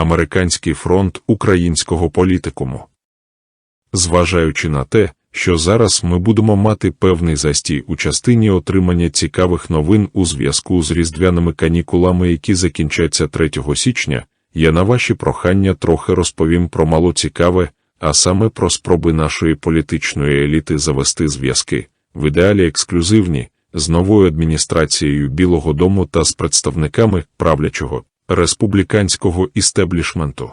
американський фронт українського політикуму. Зважаючи на те, що зараз ми будемо мати певний застій у частині отримання цікавих новин у зв'язку з різдвяними канікулами, які закінчаться 3 січня, я на ваші прохання трохи розповім про малоцікаве, а саме про спроби нашої політичної еліти завести зв'язки, в ідеалі ексклюзивні, з новою адміністрацією Білого Дому та з представниками правлячого республіканського істеблішменту.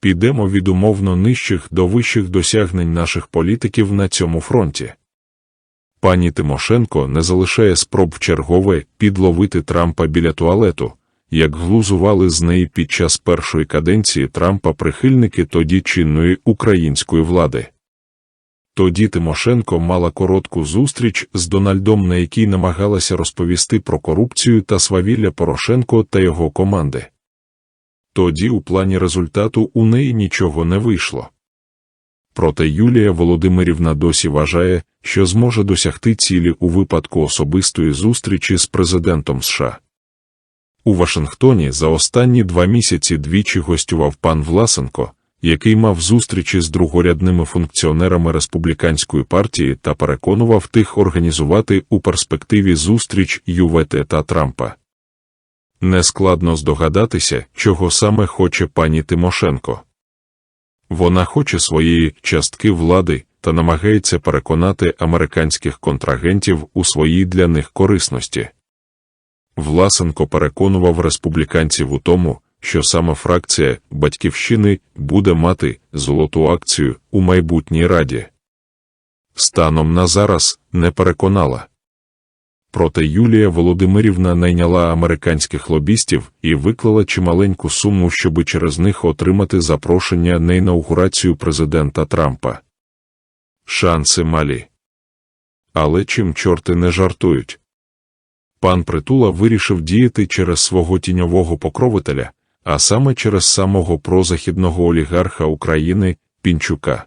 Підемо від умовно нижчих до вищих досягнень наших політиків на цьому фронті. Пані Тимошенко не залишає спроб чергове підловити Трампа біля туалету, як глузували з неї під час першої каденції Трампа прихильники тоді чинної української влади. Тоді Тимошенко мала коротку зустріч з Дональдом, на якій намагалася розповісти про корупцію та свавілля Порошенко та його команди. Тоді у плані результату у неї нічого не вийшло. Проте Юлія Володимирівна досі вважає, що зможе досягти цілі у випадку особистої зустрічі з президентом США. У Вашингтоні за останні два місяці двічі гостював пан Власенко, який мав зустрічі з другорядними функціонерами республіканської партії та переконував тих організувати у перспективі зустріч ЮВТ та Трампа. Нескладно здогадатися, чого саме хоче пані Тимошенко. Вона хоче своєї частки влади та намагається переконати американських контрагентів у своїй для них корисності. Власенко переконував республіканців у тому, що саме фракція Батьківщини буде мати золоту акцію у майбутній раді. Станом на зараз не переконала. Проте Юлія Володимирівна найняла американських лобістів і виклала чималеньку суму, щоби через них отримати запрошення на інаугурацію президента Трампа. Шанси малі. Але чим чорти не жартують? Пан Притула вирішив діяти через свого тіньового покровителя, а саме через самого прозахідного олігарха України Пінчука.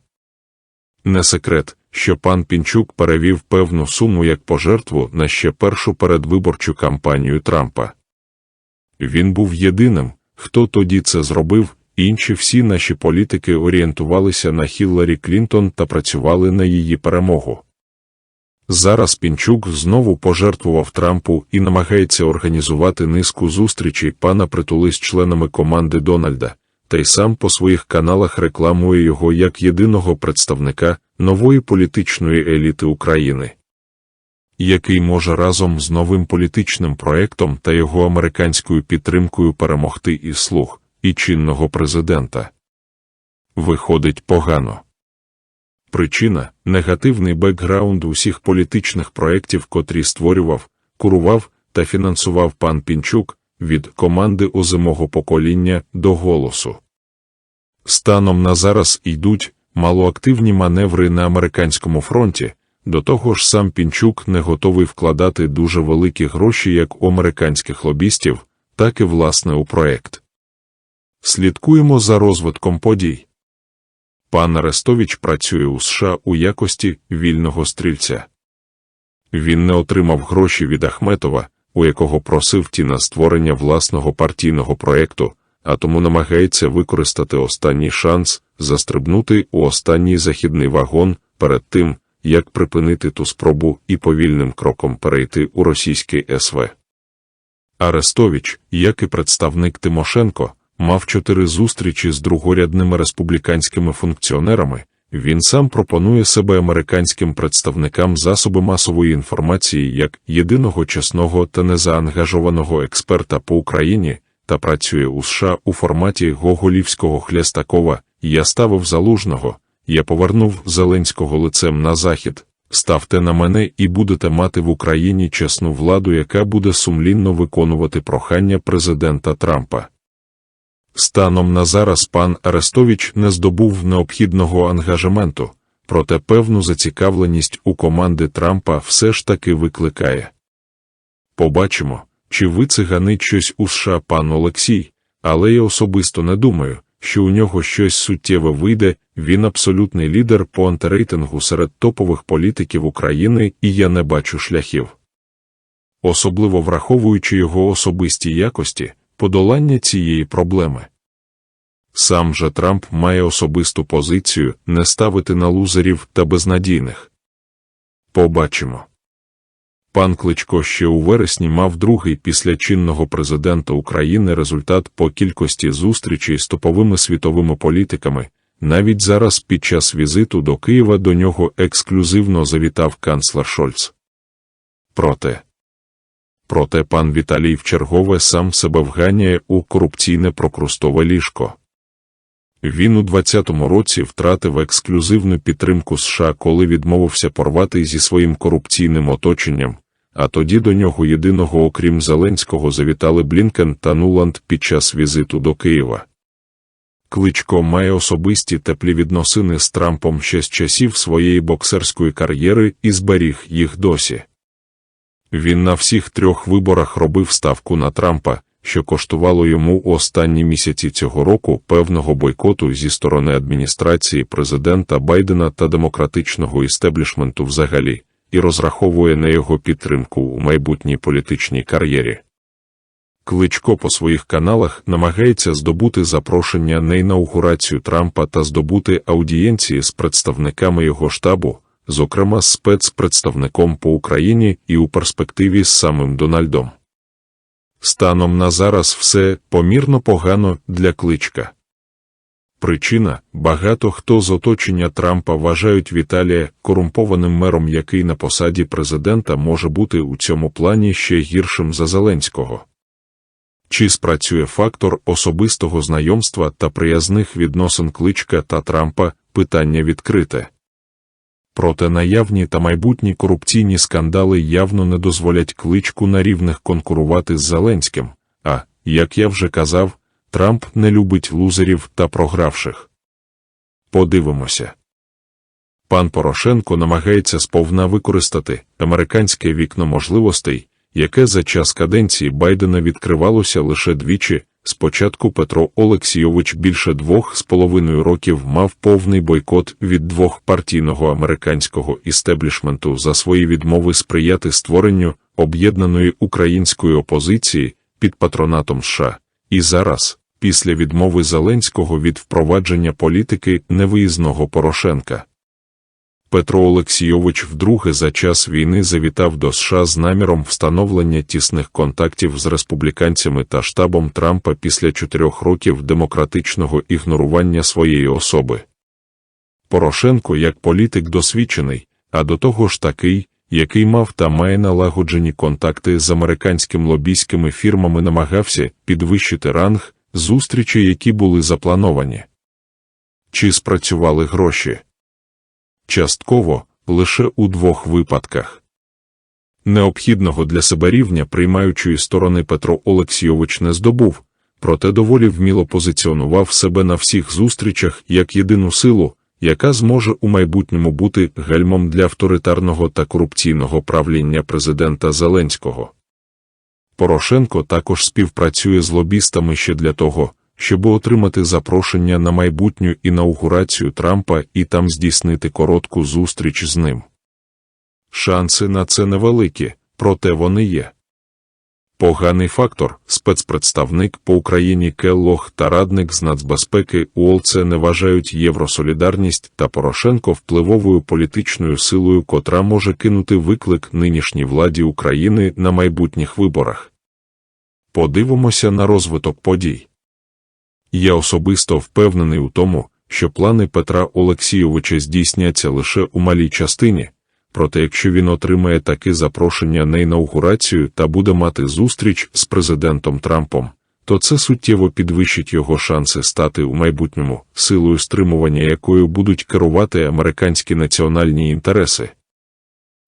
Не секрет, що пан Пінчук перевів певну суму як пожертву на ще першу передвиборчу кампанію Трампа. Він був єдиним, хто тоді це зробив, інші всі наші політики орієнтувалися на Хілларі Клінтон та працювали на її перемогу. Зараз Пінчук знову пожертвував Трампу і намагається організувати низку зустрічей пана притули з членами команди Дональда, та й сам по своїх каналах рекламує його як єдиного представника нової політичної еліти України, який може разом з новим політичним проектом та його американською підтримкою перемогти і слуг, і чинного президента. Виходить погано. Причина негативний бекграунд усіх політичних проєктів, котрі створював, курував та фінансував пан Пінчук від команди озимого покоління до голосу. Станом на зараз йдуть малоактивні маневри на американському фронті, до того ж сам Пінчук не готовий вкладати дуже великі гроші як у американських лобістів, так і власне у проект. Слідкуємо за розвитком подій. Пан Арестович працює у США у якості вільного стрільця. Він не отримав гроші від Ахметова, у якого просив ті на створення власного партійного проєкту, а тому намагається використати останній шанс застрибнути у останній західний вагон перед тим, як припинити ту спробу і повільним кроком перейти у російський СВ. Арестович, як і представник Тимошенко, мав чотири зустрічі з другорядними республіканськими функціонерами. Він сам пропонує себе американським представникам засоби масової інформації як єдиного чесного та незаангажованого експерта по Україні та працює у США у форматі Гоголівського Хлєстакова. Я ставив залужного, я повернув Зеленського лицем на захід. Ставте на мене і будете мати в Україні чесну владу, яка буде сумлінно виконувати прохання президента Трампа. Станом на зараз пан Арестович не здобув необхідного ангажементу, проте певну зацікавленість у команди Трампа все ж таки викликає. Побачимо, чи вициганить щось у США пан Олексій, але я особисто не думаю, що у нього щось суттєве вийде, він абсолютний лідер по антирейтингу серед топових політиків України, і я не бачу шляхів. Особливо враховуючи його особисті якості, подолання цієї проблеми. Сам же Трамп має особисту позицію не ставити на лузерів та безнадійних. Побачимо. Пан Кличко ще у вересні мав другий після чинного президента України результат по кількості зустрічей з топовими світовими політиками. Навіть зараз під час візиту до Києва до нього ексклюзивно завітав канцлер Шольц. Проте Проте пан Віталій вчергове сам себе вганяє у корупційне прокрустове ліжко. Він у 20-му році втратив ексклюзивну підтримку США, коли відмовився порвати зі своїм корупційним оточенням, а тоді до нього єдиного, окрім Зеленського, завітали Блінкен та Нуланд під час візиту до Києва. Кличко має особисті теплі відносини з Трампом ще з часів своєї боксерської кар'єри і зберіг їх досі. Він на всіх трьох виборах робив ставку на Трампа, що коштувало йому у останні місяці цього року певного бойкоту зі сторони адміністрації президента Байдена та демократичного істеблішменту взагалі, і розраховує на його підтримку у майбутній політичній кар'єрі. Кличко по своїх каналах намагається здобути запрошення на інаугурацію Трампа та здобути аудієнції з представниками його штабу, зокрема спецпредставником по Україні і у перспективі з самим Дональдом. Станом на зараз все помірно погано для кличка. Причина багато хто з оточення Трампа вважають Віталія корумпованим мером, який на посаді президента може бути у цьому плані ще гіршим за Зеленського. Чи спрацює фактор особистого знайомства та приязних відносин кличка та Трампа питання відкрите. Проте наявні та майбутні корупційні скандали явно не дозволять кличку на рівних конкурувати з Зеленським, а, як я вже казав, Трамп не любить лузерів та програвших. Подивимося. Пан Порошенко намагається сповна використати американське вікно можливостей, яке за час каденції Байдена відкривалося лише двічі. Спочатку Петро Олексійович більше двох з половиною років мав повний бойкот від двохпартійного американського істеблішменту за свої відмови сприяти створенню об'єднаної української опозиції під патронатом США, і зараз, після відмови Зеленського від впровадження політики невиїзного Порошенка. Петро Олексійович вдруге за час війни завітав до США з наміром встановлення тісних контактів з республіканцями та штабом Трампа після чотирьох років демократичного ігнорування своєї особи. Порошенко як політик досвідчений, а до того ж такий, який мав та має налагоджені контакти з американськими лобійськими фірмами, намагався підвищити ранг зустрічі, які були заплановані. Чи спрацювали гроші? Частково лише у двох випадках. Необхідного для себе рівня приймаючої сторони Петро Олексійович не здобув, проте доволі вміло позиціонував себе на всіх зустрічах як єдину силу, яка зможе у майбутньому бути гальмом для авторитарного та корупційного правління президента Зеленського. Порошенко також співпрацює з лобістами ще для того, щоб отримати запрошення на майбутню інаугурацію Трампа і там здійснити коротку зустріч з ним. Шанси на це невеликі, проте вони є. Поганий фактор, спецпредставник по Україні Келлох та радник з нацбезпеки УОЛЦЕ не вважають євросолідарність та Порошенко впливовою політичною силою, котра може кинути виклик нинішній владі України на майбутніх виборах. Подивимося на розвиток подій. Я особисто впевнений у тому, що плани Петра Олексійовича здійсняться лише у малій частині, проте якщо він отримає таке запрошення на інаугурацію та буде мати зустріч з президентом Трампом, то це суттєво підвищить його шанси стати у майбутньому силою стримування, якою будуть керувати американські національні інтереси.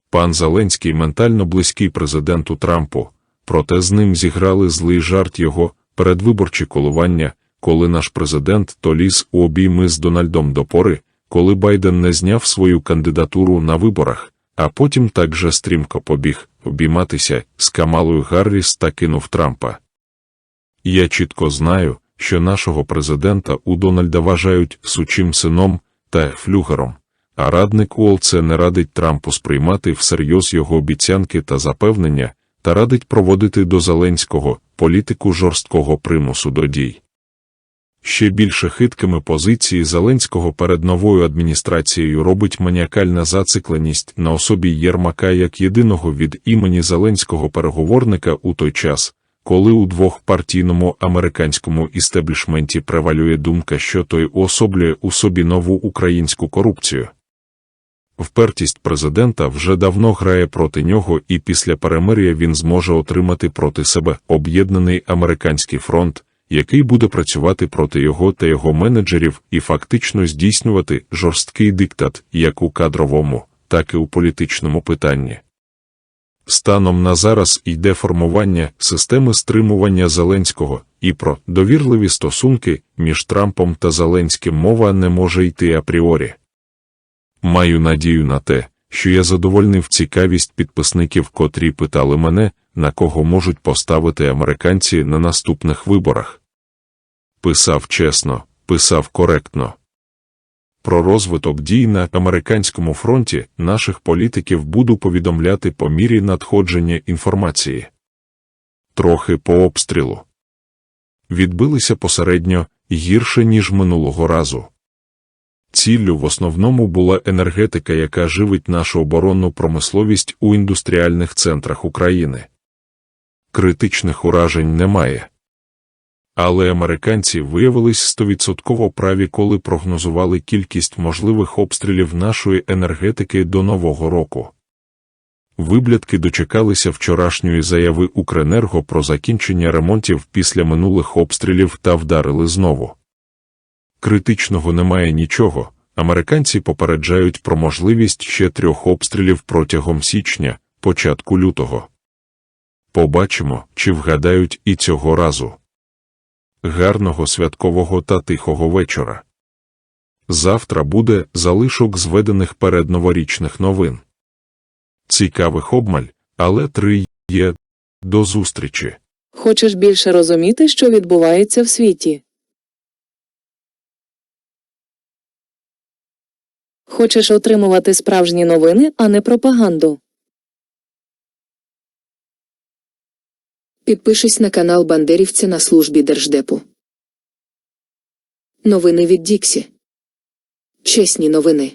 Пан Зеленський ментально близький президенту Трампу, проте з ним зіграли злий жарт його передвиборчі колування коли наш президент то ліз у обійми з Дональдом до пори, коли Байден не зняв свою кандидатуру на виборах, а потім так же стрімко побіг обійматися з Камалою Гарріс та кинув Трампа. Я чітко знаю, що нашого президента у Дональда вважають сучим сином та флюгером, а радник Уолце не радить Трампу сприймати всерйоз його обіцянки та запевнення та радить проводити до Зеленського політику жорсткого примусу до дій. Ще більше хиткими позиції Зеленського перед новою адміністрацією робить маніакальна зацикленість на особі Єрмака як єдиного від імені Зеленського переговорника у той час, коли у двохпартійному американському істеблішменті превалює думка, що той уособлює у собі нову українську корупцію. Впертість президента вже давно грає проти нього, і після перемир'я він зможе отримати проти себе об'єднаний американський фронт, який буде працювати проти його та його менеджерів і фактично здійснювати жорсткий диктат як у кадровому, так і у політичному питанні. Станом на зараз йде формування системи стримування Зеленського, і про довірливі стосунки між Трампом та Зеленським мова не може йти апріорі. Маю надію на те, що я задовольнив цікавість підписників, котрі питали мене, на кого можуть поставити американці на наступних виборах. Писав чесно, писав коректно. Про розвиток дій на американському фронті наших політиків буду повідомляти по мірі надходження інформації. Трохи по обстрілу. Відбилися посередньо гірше, ніж минулого разу. Ціллю в основному була енергетика, яка живить нашу оборонну промисловість у індустріальних центрах України. Критичних уражень немає. Але американці виявились стовідсотково праві, коли прогнозували кількість можливих обстрілів нашої енергетики до Нового року. Виблядки дочекалися вчорашньої заяви Укренерго про закінчення ремонтів після минулих обстрілів та вдарили знову. Критичного немає нічого. Американці попереджають про можливість ще трьох обстрілів протягом січня, початку лютого. Побачимо, чи вгадають і цього разу. Гарного святкового та тихого вечора. Завтра буде залишок зведених передноворічних новин. Цікавих обмаль, але три є. До зустрічі. Хочеш більше розуміти, що відбувається в світі? Хочеш отримувати справжні новини, а не пропаганду? Підпишись на канал Бандерівця на службі Держдепу. Новини від Діксі. Чесні новини.